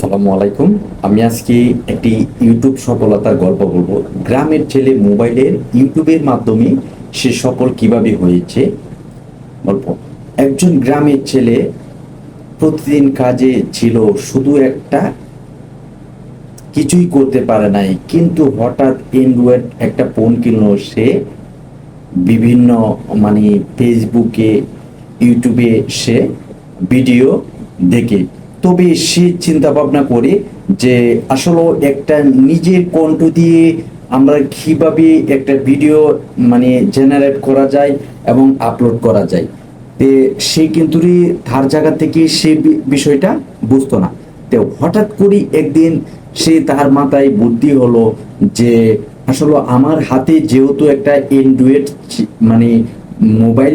আসসালামু আলাইকুম। আমি আজকে একটি ইউটিউব সফলতার গল্প বলব। গ্রামের ছেলে মোবাইলের ইউটিউবের মাধ্যমে সে সফল কীভাবে হয়েছে গল্প। একজন গ্রামের ছেলে প্রতিদিন কাজে ছিল, শুধু একটা কিছুই করতে পারে নাই, কিন্তু হঠাৎ এন্ড্রয়েড একটা ফোন কিনলো। সে বিভিন্ন মানে ফেসবুকে ইউটিউবে সে ভিডিও দেখে। তবে সে চিন্তা ভাবনা করে যে আসলে একটা নিজের কণ্ঠ দিয়ে আমরা কীভাবে একটা ভিডিও মানে জেনারেট করা যায় এবং আপলোড করা যায়। তে সে কিন্তু তার জায়গা থেকে সে বিষয়টা বুঝতো না। তো হঠাৎ করে একদিন সে তার মাথায় বুদ্ধি হলো যে আসলে আমার হাতে যেহেতু একটা অ্যান্ড্রয়েড মানে মোবাইল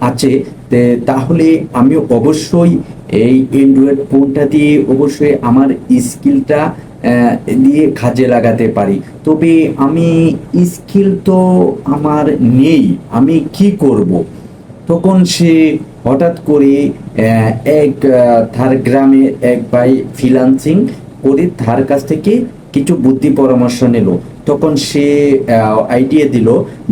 আছে তাহলে আমি অবশ্যই এই অ্যান্ড্রয়েড ফোনটা দিয়ে অবশ্যই আমার স্কিলটা দিয়ে কাজে লাগাতে পারি। তবে আমি স্কিল তো আমার নেই, আমি কি করব? তখন সে হঠাৎ করে এক তার গ্রামে এক ভাই ফ্রিলান্সিং করে তার কাছ থেকে কিছু বুদ্ধি পরামর্শ নিল। তখন সে আইডিয়া দিল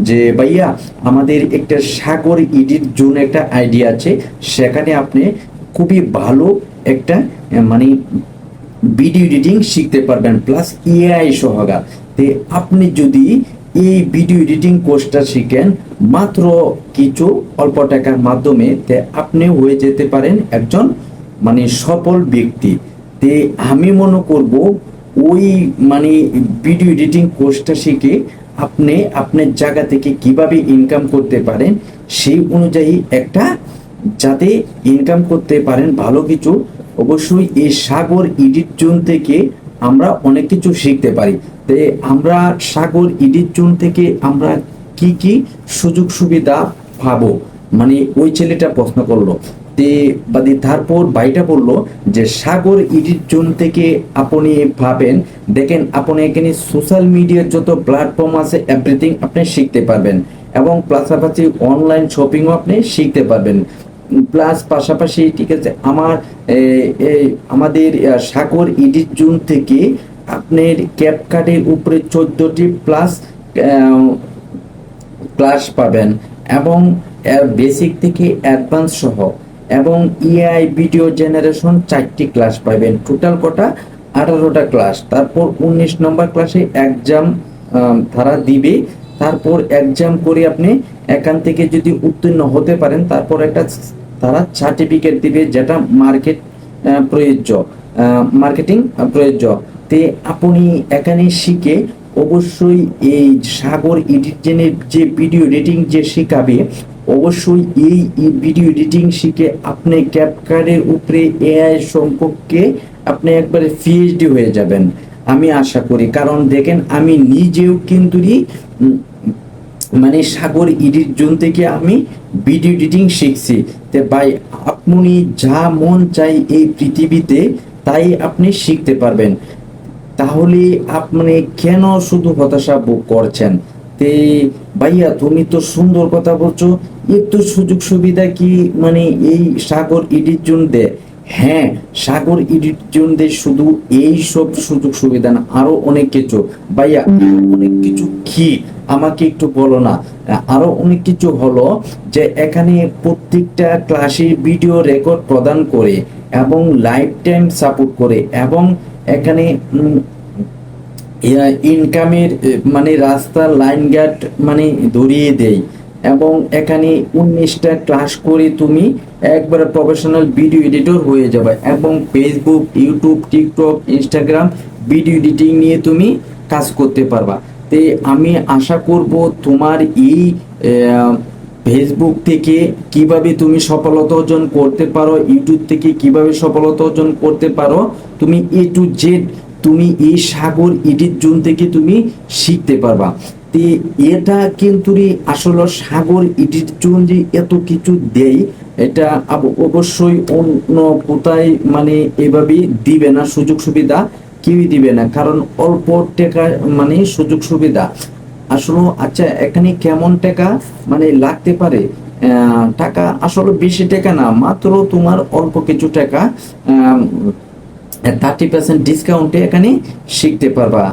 যে, ভাইয়া, আমাদের একটা সাগর ইডিট জোন একটা আইডিয়া আছে, সেখানে আপনি খুবই ভালো একটা মানে ভিডিও এডিটিং শিখতে পারবেন প্লাস এআই সহকার। তে আপনি যদি এই ভিডিও এডিটিং কোর্সটা শিখেন, মাত্র কিছু অল্প টাকার মাধ্যমে, তে আপনি হয়ে যেতে পারেন একজন মানে সফল ব্যক্তি। তে আমি মনে করব, ওই মানে ভিডিও এডিটিং কোর্সটা শিখে আপনি আপনার জায়গা থেকে কীভাবে ইনকাম করতে পারেন, সেই অনুযায়ী একটা যাতে ইনকাম করতে পারেন ভালো কিছু, অবশ্যই এই সাগর ইডিট জোন থেকে আমরা অনেক কিছু শিখতে পারি। তাই আমরা সাগর ইডিট জোন থেকে আমরা কি কি সুযোগ সুবিধা পাবো? মানে ওই ছেলেটা প্রশ্ন করল। তে বাদে তারপর ভাইটা বলল যে, সাগর ইডিট জোন থেকে আপনি ভাবেন। দেখেন, আপনি এখানে সোশ্যাল মিডিয়ার যত প্ল্যাটফর্ম আছে এভরিথিং আপনি শিখতে পারবেন। এবং পাশাপাশি অনলাইন শপিংও আপনি শিখতে পারবেন। প্লাস পাশাপাশি ঠিক আছে, আমার আমাদের সাগর ইডিট জুন থেকে আপনার ক্যাপ কার্ডের উপরে চোদ্দটি প্লাস ক্লাস পাবেন এবং বেসিক থেকে অ্যাডভান্স সহ এবং ইআই ভিডিও জেনারেশন চারটি ক্লাস পাবেন। টোটাল কটা? আঠারোটা ক্লাস তারপর উনিশ নম্বর ক্লাসে এক্সাম তারা দিবে। তারপর এক্সাম করে আপনি এখান থেকে যদি উত্তীর্ণ হতে পারেন, তারপর একটা তারা সার্টিফিকেট দিবে যেটা মার্কেট প্রযোজ্য মার্কেটিং প্রযোজ্য। তে আপনি এখানে শিখে অবশ্যই এই সাগর এডিটিংয়ের যে ভিডিও এডিটিং যে শেখাবে, অবশ্যই এই ভিডিও এডিটিং শিখে আপনি ক্যাপকার্ডের উপরে এআই সম্পর্কে আপনি একবারে পিএইচডি হয়ে যাবেন। আমি আশা করি, কারণ দেখেন আমি নিজেও কিন্তু মানে সাগর এডিট জোন থেকে আমি ভিডিও এডিটিং শিখছি। তে ভাই, আপনি যা মন চাই এই পৃথিবীতে, তাই আপনি শিখতে পারবেন। তাহলে আপনি কেন শুধু হতাশা ভোগ করছেন? তে ভাইয়া, তুমি তো সুন্দর কথা বলছো। একটু সুযোগ সুবিধা কি মানে এই সাগর এডিট জোন দেয় হ্যাঁ সাগর এডিট জোন দেয় শুধু এই সব সুযোগ সুবিধা না, আরও অনেক কিছু। ভাইয়া, অনেক কিছু কি আমাকে একটু বলো না। আরও অনেক কিছু হলো যে এখানে প্রত্যেকটা ক্লাসে ভিডিও রেকর্ড প্রদান করে এবং লাইফ টাইম সাপোর্ট করে এবং এখানে ইনকামের মানে রাস্তা লাইন গার্ড মানে ধরিয়ে দেয় এবং এখানে উনিশটা ক্লাস করে তুমি একবারে প্রফেশনাল ভিডিও এডিটর হয়ে যাবে এবং Facebook YouTube TikTok Instagram video editing নিয়ে তুমি কাজ করতে পারবা। তে আমি আশা করব তোমার এই ফেসবুক থেকে কীভাবে তুমি সফলতা অর্জন করতে পারো ইউটিউব থেকে কীভাবে সফলতা অর্জন করতে পারো, তুমি এ টু জেড তুমি এই সাগর এডিট জোন থেকে তুমি শিখতে পারবা। তে এটা কিন্তু আসলে সাগর এডিট জোন যে এত কিছু দেয়, এটা অবশ্যই অন্য কোথায় মানে এভাবে দিবে না সুযোগ সুবিধা কেউই দিবে না, কারণ অল্প টাকা মানে সুযোগ সুবিধা। আসলে আচ্ছা এখানে কেমন টাকা মানে লাগতে পারে? টাকা আসলে বেশি টাকা না, মাত্র তোমার অল্প কিছু টাকা থার্টি পার্সেন্ট ডিসকাউন্টে এখানে শিখতে পারবা।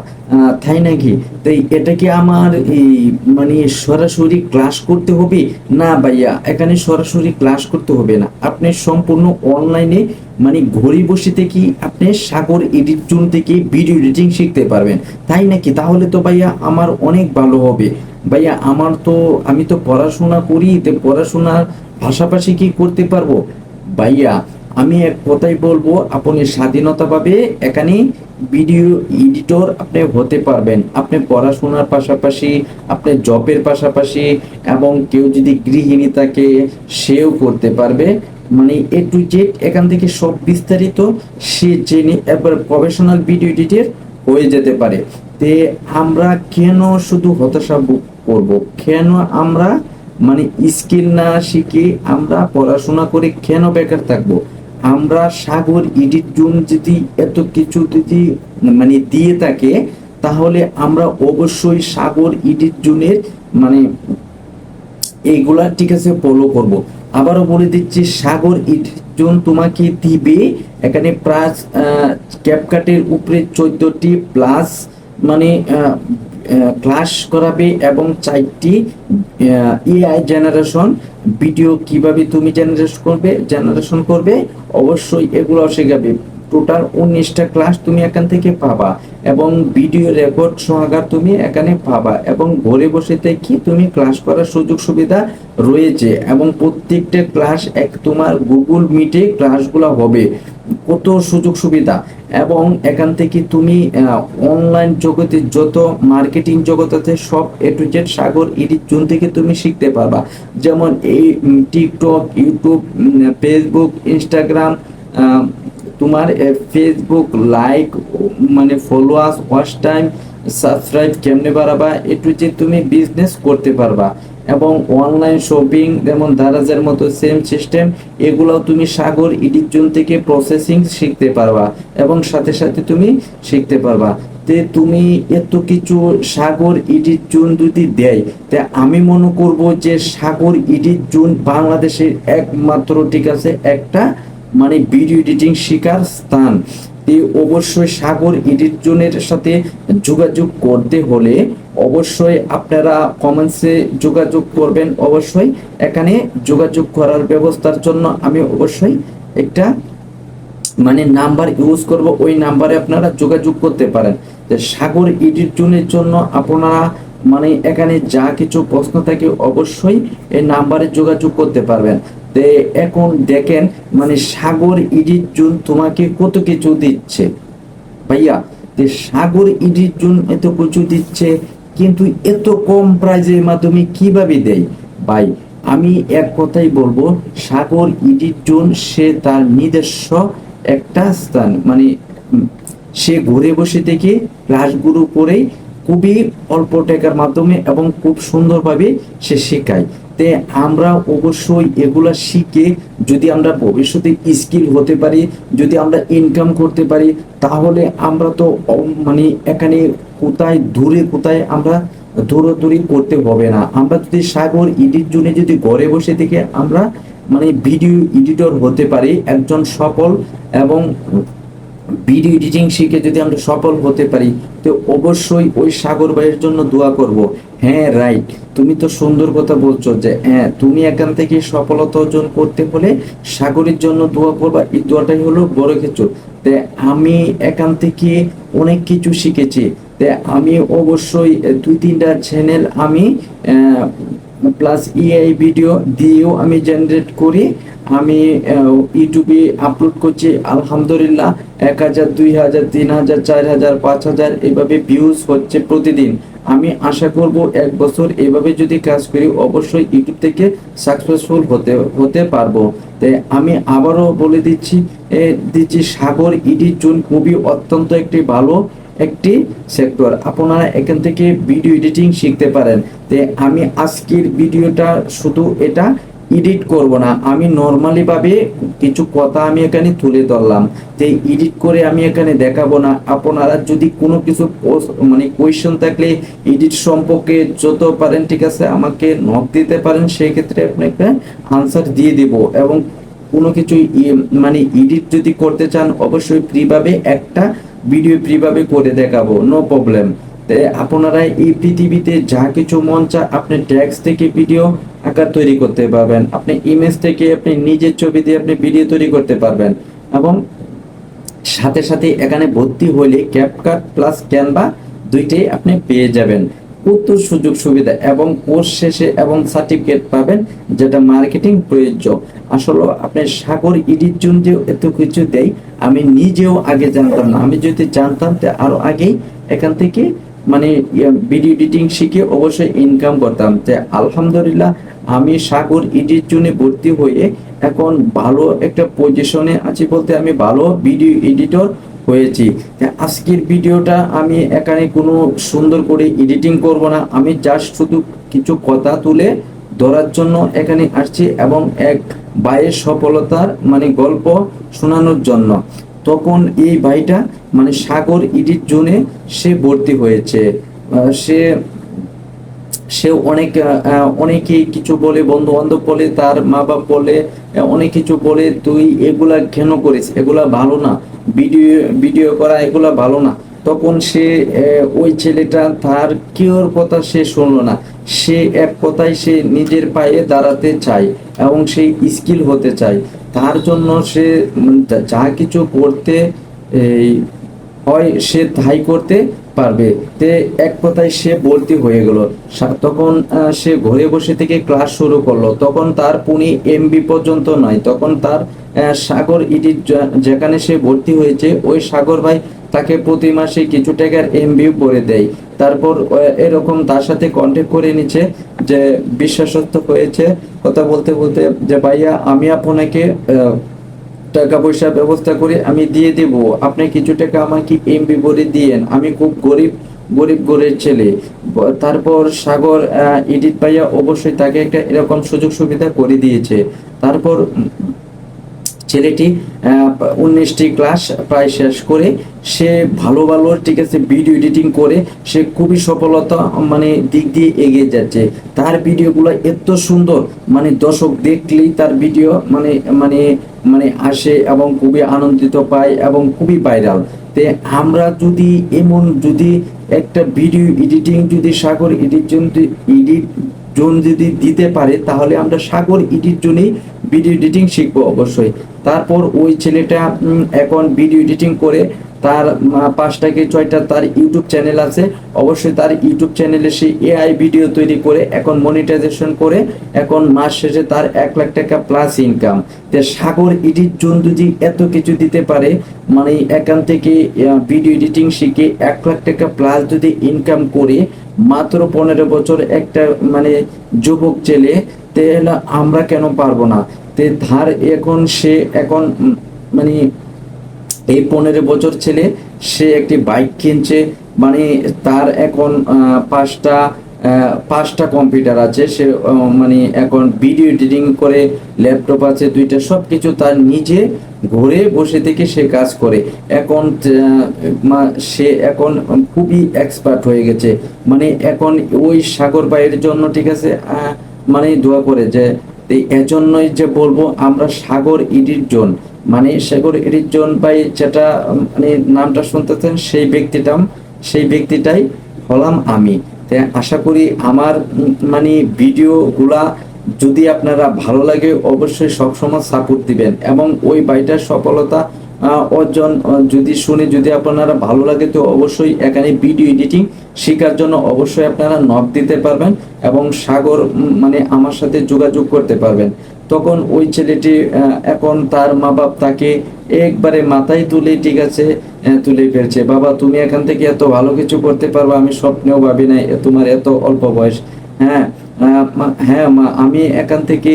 তাই নাকি? তো এটা কি আমার এই মানে সরাসরি ক্লাস করতে হবে? না ভাইয়া, এখানে সরাসরি ক্লাস করতে হবে না। আপনি সম্পূর্ণ অনলাইনে মানে ঘড়ি বসে থেকে আপনি সাগর এডিট থেকে ভিডিও এডিটিং শিখতে পারবেন। তাই নাকি? তাহলে তো ভাইয়া আমার অনেক ভালো হবে। ভাইয়া আমার তো, আমি তো পড়াশোনা করি, তো পড়াশোনার পাশাপাশি কি করতে পারব? ভাইয়া, আমি এক কথাই বলব, আপনি স্বাধীনতা পাবে, এখানে ভিডিও এডিটর আপনি হতে পারবেন। আপনি পড়াশোনার পাশাপাশি, আপনি জবের পাশাপাশি, এবং কেউ যদি গৃহিণী থাকে, সেও করতে পারবে। মানে এ টু জেড এখান থেকে সব বিস্তারিত সে জেনে এবার প্রফেশনাল ভিডিও এডিটর হয়ে যেতে পারে। তে আমরা কেন শুধু হতাশা করব? কেন আমরা মানে স্কিল না শিখে আমরা পড়াশোনা করে কেন বেকার থাকব? আমরা সাগর এডিট জুন যদি এত কিছু যদি মানে দিয়ে থাকে, তাহলে আমরা অবশ্যই সাগর এডিট জুনের মানে এইগুলা ঠিক আছে ফলো করব। আবারও বলে দিচ্ছি, সাগর ইটজন তোমাকে দিবে। এখানে প্লাস ক্যাপকাটের উপরে চোদ্দটি প্লাস মানে ক্লাস করাবে এবং চারটি এআই জেনারেশন ভিডিও কীভাবে তুমি জেনারেশন করবে জেনারেশন করবে, অবশ্যই এগুলো শেখাবে। টোটাল উনিশটা ক্লাস তুমি এখান থেকে পাবা এবং ভিডিও রেকর্ড সহকার তুমি এখানে পাবা এবং ঘরে বসে থেকে তুমি ক্লাস করার সুযোগ সুবিধা রয়েছে এবং প্রত্যেকটা ক্লাস এক তোমার গুগল মিটে ক্লাসগুলো হবে। কত সুযোগ সুবিধা এবং এখান থেকে তুমি অনলাইন জগতে যত মার্কেটিং আছে সব A to Z Sagar edit zone থেকে তুমি শিখতে পারবা। যেমন এই টিকটক ইউটিউব ফেসবুক ইনস্টাগ্রাম তোমার ফেসবুক লাইক মানে ফলোয়ার্স ওয়াচ টাইম সাবস্ক্রাইব কেমনে বাড়াবা? এ টু জেড তুমি বিজনেস করতে পারবা। এবং অনলাইন শপিং যেমন দারাজের মতো সেম সিস্টেম এগুলোও তুমি সাগর এডিট জোন থেকে প্রসেসিং শিখতে পারবা। এবং সাথে সাথে তুমি শিখতে পারবা। তে তুমি এত কিছু সাগর এডিট জোন যদি দেয়, তে আমি মনে করব যে সাগর এডিট জোন বাংলাদেশের একমাত্র ঠিক আছে একটা মানে ভিডিও এডিটিং শেখার স্থান। এই অবশ্যই সাগর এডিট জোনের সাথে যোগাযোগ করতে হলে অবশ্যই আপনারা কমেন্টসে যোগাযোগ করবেন। অবশ্যই এখানে যোগাযোগ করার ব্যবস্থার জন্য আমি অবশ্যই একটা মানে নাম্বার ইউজ করব। ওই নাম্বারে আপনারা যোগাযোগ করতে পারেন। সাগর এডিট জোনের জন্য আপনারা মানে এখানে যা কিছু প্রশ্ন থাকে অবশ্যই এই নাম্বারে যোগাযোগ করতে পারবেন। তে এখন দেখেন মানে সাগর ইডিট জুন তোমাকে কত কিছু দিচ্ছে? ভাইয়া, যে সাগর ইডিট জুন এত কিছু দিচ্ছে, কিন্তু এত কম প্রাইজের মাধ্যমে কীভাবে দেয়? ভাই, আমি এক কথাই বলব, সাগর ইডিট জোন, সে তার নিজস্ব একটা স্থান মানে সে ঘুরে বসে থেকে ক্লাসগুলো করেই খুবই অল্প টাকার মাধ্যমে এবং খুব সুন্দরভাবে সে শেখায়। তে আমরা অবশ্যই এগুলা শিখে যদি আমরা ভবিষ্যতে স্কিল হতে পারি, যদি আমরা ইনকাম করতে পারি, তাহলে আমরা তো মানে এখানে কোথায় দূরে কোথায় আমরা দৌড়াদৌড়ি করতে হবে না। আমরা যদি সাগর এডিট জুনে যদি ঘরে বসে থেকে আমরা মানে ভিডিও এডিটর হতে পারি, একজন সফল এবং ভিডিও এডিটিং শিখে যদি আমরা সফল হতে পারি তো অবশ্যই ওই সাগর ভাইয়ের জন্য দোয়া করব। হ্যাঁ রাইট। তুমি তো সুন্দর কথা বলছো যে হ্যাঁ তুমি এখান থেকে সফলতা অর্জন করতে হলে সাগরের জন্য দোয়া করবা। এই দোয়াটাই হলো বড় কিছু। তে আমি এখান থেকে অনেক কিছু শিখেছি। তে আমি অবশ্যই দুই তিনটা চ্যানেল আমি প্লাস ইআই ভিডিও দিয়েও আমি জেনারেট করি। আমি ইউটিউবে আপলোড করছি, আলহামদুলিল্লাহ, এক হাজার, দুই হাজার, তিন হাজার, চার হাজার, পাঁচ হাজার, এভাবে ভিউজ হচ্ছে প্রতিদিন। আমি আশা করব এক বছর এভাবে যদি কাজ করি, অবশ্যই ইউটিউব থেকে সাকসেসফুল হতে হতে পারব। তাই আমি আবারও বলে দিচ্ছি দিচ্ছি সাগর ইডিট জোন খুবই অত্যন্ত একটি ভালো। একটি সেক্টর আপনারা এখান থেকে ভিডিও এডিটিং শিখতে পারেন। তে আমি আজকের ভিডিওটা শুধু এটা এডিট করব না, আমি নর্মালি ভাবে কিছু কথা আমি এখানে তুলে ধরলাম। যে এডিট করে আমি এখানে দেখাবো না। আপনারা যদি কোনো কিছু মানে কোয়েশ্চন থাকলে এডিট সম্পর্কে যত পারেন, ঠিক আছে, আমাকে নক দিতে পারেন সেই ক্ষেত্রে আপনাকে আনসার দিয়ে দিব। এবং কোনো কিছু মানে এডিট যদি করতে চান, অবশ্যই ফ্রিভাবে একটা ভিডিও ফ্রিভাবে করে দেখাবো নো প্রবলেম আপনারা এই পৃথিবীতে যা কিছু মন চা আপনি ট্যাক্স থেকে ভিডিও আকার তৈরি করতে পারবেন, আপনি ইমেজ থেকে আপনি নিজের ছবি দিয়ে আপনি ভিডিও তৈরি করতে পারবেন এবং সাথে সাথে এখানে ভর্তি হলে ক্যাপকাট প্লাস ক্যানভা দুইটাই আপনি পেয়ে যাবেন। কত সুযোগ সুবিধা এবং কোর্স শেষে এবং সার্টিফিকেট পাবেন, যেটা মার্কেটিং প্রয়োজ্য। আসলে আপনি সাগর ইডির জন্য এত কিছু দেয়, আমি নিজেও আগে জানতাম না। আমি যদি জানতাম, তো আরও আগেই এখান থেকে মানে ভিডিও এডিটিং শিখে অবশ্যই ইনকাম করতাম। যে আলহামদুলিল্লাহ, আমি সাগর ইডির জন্য ভর্তি হয়ে এখন ভালো একটা পজিশনে আছি বলতে আমি ভালো ভিডিও এডিটর হয়েছি। আজকের ভিডিওটা আমি এখানে কোনো সুন্দর করে এডিটিং করব না। আমি জাস্ট শুধু কিছু কথা তুলে ধরার জন্য এখানে আসছি এবং এক ভাইয়ের সফলতার মানে গল্প শোনানোর জন্য। তখন এই ভাইটা মানে সাগর ইডিট জোনে সে ভর্তি হয়েছে। সে সে অনেক অনেকেই কিছু বলে বন্ধু বান্ধব বলে, তার মা বাপ বলে অনেক কিছু বলে, তুই এগুলা কেন করিস, এগুলা ভালো না। ভিডিও ভিডিও করা এগুলা ভালো না। তখন সে ওই ছেলেটা তার কেউর কথা সে শুনলো না। সে এক কথায় সে নিজের পায়ে দাঁড়াতে চায় এবং সেই স্কিল হতে চায়। তার জন্য সে যা কিছু করতে হয় সে তাই করতে পারবে। তে এক কথায় সে ভর্তি হয়ে গেল। তখন সে ঘরে বসে থেকে ক্লাস শুরু করল। তখন তার পুনি এমবি পর্যন্ত নয়। তখন তার সাগর ইডি যেখানে সে ভর্তি হয়েছে, ওই সাগর ভাই তাকে প্রতি মাসে কিছু টাকার এমবি করে দেয়। তারপর এরকম তার সাথে কন্ট্যাক্ট করে নিচ্ছে যে বিশ্বাসত্ব হয়েছে। কথা বলতে বলতে যে, ভাইয়া, আমি আপনাকে টাকা পয়সা ব্যবস্থা করে আমি দিয়ে দেব। আপনি কিছু টাকা আমাকে এমবি বলে দিয়েন। আমি খুব গরিব গরিব গরের ছেলে। তারপর সাগর ইডিট পাইয়া অবশ্যই তাকে একটা এরকম সুযোগ সুবিধা করে দিয়েছে। তারপর ছেলেটি উনিশটি ক্লাস প্রায় শেষ করে সে ভালো ভালো, ঠিক আছে ভিডিও এডিটিং করে সে খুবই সফলতা মানে দিক দিয়ে এগিয়ে যাচ্ছে। তার ভিডিওগুলো এত সুন্দর মানে দর্শক দেখলেই তার ভিডিও মানে মানে মানে আসে এবং খুবই আনন্দিত পায় এবং খুবই ভাইরাল তে আমরা যদি এমন, যদি একটা ভিডিও এডিটিং যদি সাগর এডিট এডিট জোন যদি দিতে পারে, তাহলে আমরা সাগর ইডির জন্যই ভিডিও এডিটিং শিখব অবশ্যই। তারপর ওই ছেলেটা এখন ভিডিও এডিটিং করে তার পাঁচটা কি ছয়টা তার ইউটিউব চ্যানেল আছে। অবশ্যই তার ইউটিউব চ্যানেলে সে এআই ভিডিও তৈরি করে, এখন মনিটাইজেশন করে, এখন মাস শেষে তার এক লাখ টাকা প্লাস ইনকাম তে সাগর এডিট জোন যদি এত কিছু দিতে পারে মানে এখান থেকে ভিডিও এডিটিং শিখে এক লাখ টাকা প্লাস যদি ইনকাম করে, মাত্র পনেরো বছর একটা মানে যুবক ছেলে, তাহলে আমরা কেন পারব না? তে ধার এখন সে এখন মানে এই পনেরো বছর ছেলে, সে একটি বাইক কিনছে মানে তার এখন পাঁচটা পাঁচটা কম্পিউটার আছে, সে মানে এখন ভিডিও এডিটিং করে, ল্যাপটপ আছে, দুইটা সব কিছু তার নিজে ঘরে বসে থেকে সে কাজ করে। এখন সে এখন খুবই এক্সপার্ট হয়ে গেছে। মানে এখন ওই সাগর ভাইয়ের জন্য, ঠিক আছে মানে দোয়া করে যে এজন্যই যে বলব, আমরা সাগর ইডির জোন। মানে সাগর ইডির জোন ভাই যেটা মানে নামটা শুনতেছেন, সেই ব্যক্তিটা, সেই ব্যক্তিটাই হলাম আমি। আশা করি আমার মানে ভিডিওগুলা যদি আপনারা ভালো লাগে, অবশ্যই সবসময় সাপোর্ট দিবেন। এবং ওই বাইটার সফলতা অর্জন যদি শুনে যদি আপনারা ভালো লাগে, তো অবশ্যই এখানে ভিডিও এডিটিং শেখার জন্য অবশ্যই আপনারা নক দিতে পারবেন এবং সাগর মানে আমার সাথে যোগাযোগ করতে পারবেন। তখন ওই ছেলেটি এখন তার মা বাপ তাকে একবারে মাথায় তুলে, ঠিক আছে তুলে ফেলছে। বাবা, তুমি এখান থেকে এত ভালো কিছু করতে পারবা, আমি স্বপ্নেও ভাবি নাই তোমার এত অল্প বয়স। হ্যাঁ হ্যাঁ মা, আমি এখান থেকে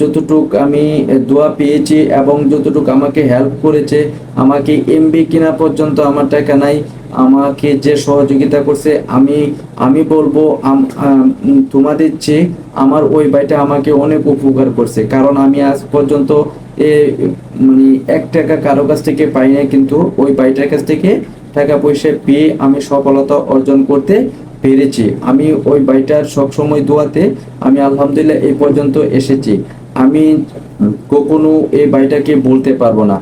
যতটুক আমি দোয়া পেয়েছি এবং যতটুক আমাকে হেল্প করেছে, আমাকে এমবি কিনা পর্যন্ত আমার টাকা নাই, আমাকে যে সহযোগিতা করছে, আমি আমি বলব তোমাদের চেয়ে আমার ওই ভাইটা আমাকে অনেক উপকার করছে। কারণ আমি আজ পর্যন্ত মানে এক টাকা কারও কাছ থেকে পাই না কিন্তু ওই ভাইটার কাছ থেকে টাকা পয়সা পেয়ে আমি সফলতা অর্জন করতে পেরেছি। আমি ওই বাইটার সবসময় দোয়াতে আমি আলহামদুলিল্লাহ এই পর্যন্ত এসেছি। আমি কখনো এই বাড়িটাকে বলতে পারব না।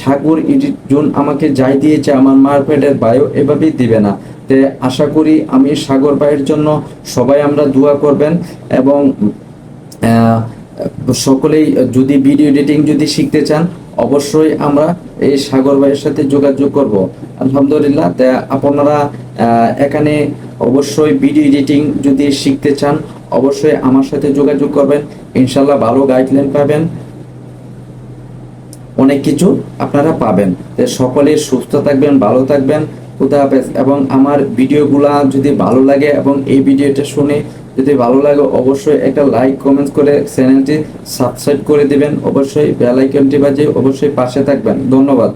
সাগর এডিট জোন আমাকে যাই দিয়েছে, আমার মার্কেটের বায়ো এভাবেই দিবে না। তে আশা করি আমি সাগর ভাইয়ের জন্য সবাই আমরা দোয়া করবেন এবং সকলেই যদি ভিডিও এডিটিং যদি শিখতে চান অবশ্যই আমরা এই সাগর ভাইয়ের সাথে যোগাযোগ করব। আলহামদুলিল্লাহ আপনারা এখানে অবশ্যই ভিডিও এডিটিং যদি শিখতে চান, অবশ্যই আমার সাথে যোগাযোগ করবেন। ইনশাল্লাহ ভালো গাইডলাইন পাবেন। অনেক কিছু আপনারা পাবেন। সকলে সুস্থ থাকবেন, ভালো থাকবেন। খুদা হাফেজ। এবং আমার ভিডিওগুলা যদি ভালো লাগে এবং এই ভিডিওটা শুনে যদি ভালো লাগে, অবশ্যই একটা লাইক কমেন্ট করে চ্যানেলটি সাবস্ক্রাইব করে দিবেন। অবশ্যই বেল আইকনটি বাজিয়ে অবশ্যই পাশে থাকবেন। ধন্যবাদ।